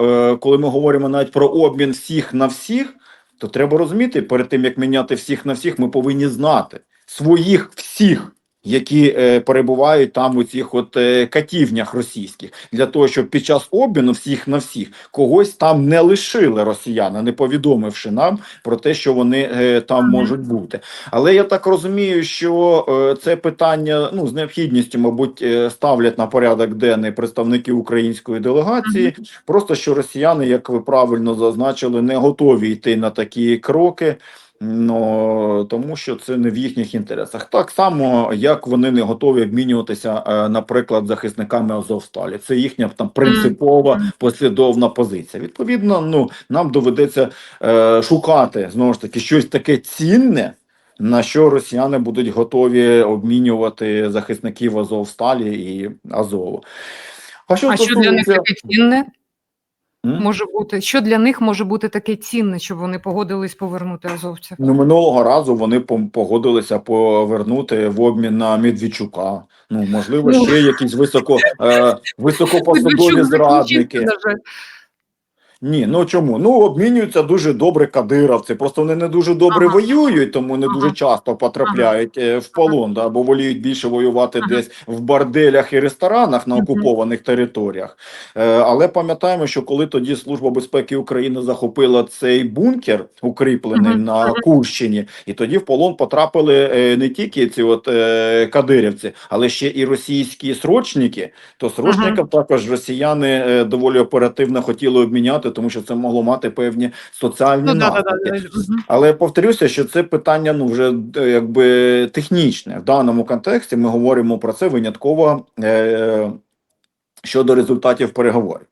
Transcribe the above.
е, коли ми говоримо навіть про обмін всіх на всіх, то треба розуміти, перед тим як міняти всіх на всіх, ми повинні знати своїх всіх. Які е, перебувають там у цих от е, катівнях російських, для того, щоб під час обміну всіх на всіх когось там не лишили росіяни, не повідомивши нам про те, що вони е, там можуть бути. Але я так розумію, що е, це питання ну з необхідністю, мабуть, е, ставлять на порядок денний представники української делегації. Просто що росіяни, як ви правильно зазначили, не готові йти на такі кроки. Ну, тому що це не в їхніх інтересах. Так само, як вони не готові обмінюватися, е, наприклад, захисниками Азовсталі. Це їхня там принципова послідовна позиція. Відповідно, ну нам доведеться е, шукати знову ж таки щось таке цінне, на що росіяни будуть готові обмінювати захисників Азовсталі і Азову. А що А що для них таке цінне Може бути? Що для них може бути таке цінне, щоб вони погодились повернути азовців? Ну, минулого разу вони погодилися повернути в обмін на Медведчука. Ну, можливо, Ну. ще якісь високо, е, високопосадові Медведчук зрадники. Ні, ну чому? Ну обмінюються дуже добре кадировці. Просто вони не дуже добре Ага. воюють, тому не дуже часто потрапляють е, в полон, да, бо воліють більше воювати Ага. десь в борделях і ресторанах на окупованих територіях. Е, але пам'ятаємо, що коли тоді Служба безпеки України захопила цей бункер, укріплений Мгм. на Курщині, і тоді в полон потрапили е, не тільки ці от е, кадирівці, але ще і російські срочники. То срочникам також росіяни е, доволі оперативно хотіли обміняти, тому що це могло мати певні соціальні Ну, да, да, да, да. Але повторюся, що це питання ну вже е, якби технічне. В даному контексті ми говоримо про це винятково е, щодо результатів переговорів.